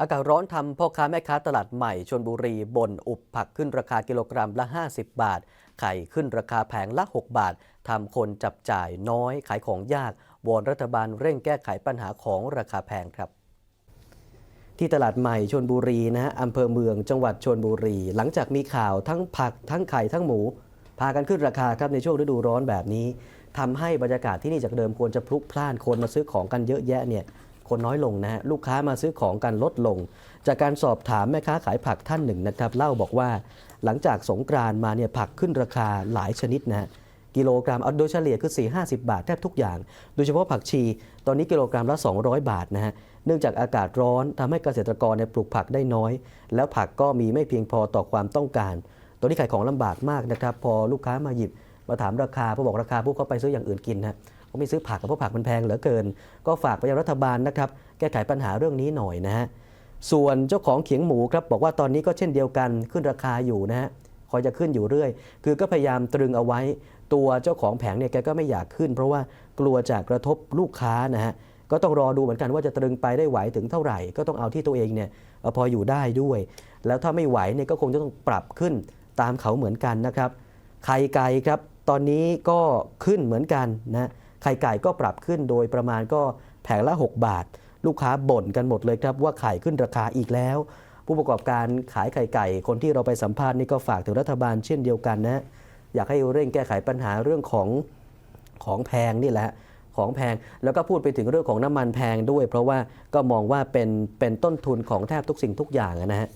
อากาศร้อนทำพ่อค้าแม่ค้าตลาดใหม่ชนบุรีบนอุบผักขึ้นราคากิโลกรัมละ 50 บาท ไข่ขึ้นราคาแผงละ 6 บาททำคนจับจ่ายน้อยขายของยากวอนรัฐบาลเร่งแก้ไขปัญหาของราคาแพงครับที่ตลาดใหม่ชนบุรีนะฮะอำเภอเมืองจังหวัดชนบุรี หลังจากมีข่าวทั้งผักทั้งไข่ทั้งหมู พากันขึ้นราคาครับในช่วงฤดูร้อนแบบนี้ทำให้บรรยากาศที่นี่จากเดิมควรจะพลุกพล่านคนมาซื้อของกันเยอะแยะเนี่ย คนน้อยลงนะฮะลูกค้ามาซื้อของกันลดลง จากการสอบถามแม่ค้าขายผักท่านหนึ่งนะครับเล่าบอกว่าหลังจากสงกรานมาเนี่ยผักขึ้นราคาหลายชนิดนะฮะกิโลกรัมเอาโดยเฉลี่ยคือ4 50 บาทแทบทุกอย่าง โดยเฉพาะผักชี ตอนนี้กิโลกรัมละ 200 บาทนะฮะเนื่องจากอากาศร้อนทำให้เกษตรกรเนี่ยปลูกผักได้น้อย แล้วผักก็มีไม่เพียงพอต่อความต้องการตัวนี้ขายของลำบากมากนะครับ พอลูกค้ามาหยิบมาถามราคาพอบอกราคาพวกเขาไปซื้ออย่างอื่นกินนะ เขาไม่ซื้อผักเพราะผักมันแพงเหลือเกิน ก็ฝากไปยังรัฐบาลนะครับแก้ไขปัญหาเรื่องนี้หน่อยนะฮะส่วนเจ้าของเขียงหมูครับบอกว่าตอนนี้ก็เช่นเดียวกันขึ้นราคาอยู่นะฮะคอยจะขึ้นอยู่เรื่อย คือก็พยายามตรึงเอาไว้ ตัวเจ้าของแผงเนี่ยแกก็ไม่อยากขึ้น เพราะว่ากลัวจะกระทบลูกค้านะฮะก็ต้องรอดูเหมือนกันว่าจะตรึงไปได้ไหวถึงเท่าไหร่ ก็ต้องเอาที่ตัวเองเนี่ยพออยู่ได้ด้วย แล้วถ้าไม่ไหวเนี่ยก็คงจะต้องปรับขึ้นตามเขาเหมือนกันนะครับไข่ไก่ครับ ตอนนี้ก็ขึ้นเหมือนกันนะ ไข่ไก่ก็ปรับขึ้นโดยประมาณก็แผงละ 6 บาท ลูกค้าบ่นกันหมดเลยครับว่าไข่ขึ้นราคาอีกแล้ว ผู้ประกอบการขายไข่ไก่ คนที่เราไปสัมภาษณ์นี่ก็ฝากถึงรัฐบาลเช่นเดียวกันนะอยากให้เร่งแก้ไขปัญหาเรื่องของของแพงนี่แหละของแพงแล้วก็พูดไปถึงเรื่องของน้ำมันแพงด้วย เพราะว่าก็มองว่าเป็นเป็นต้นทุนของแทบทุกสิ่งทุกอย่างนะฮะ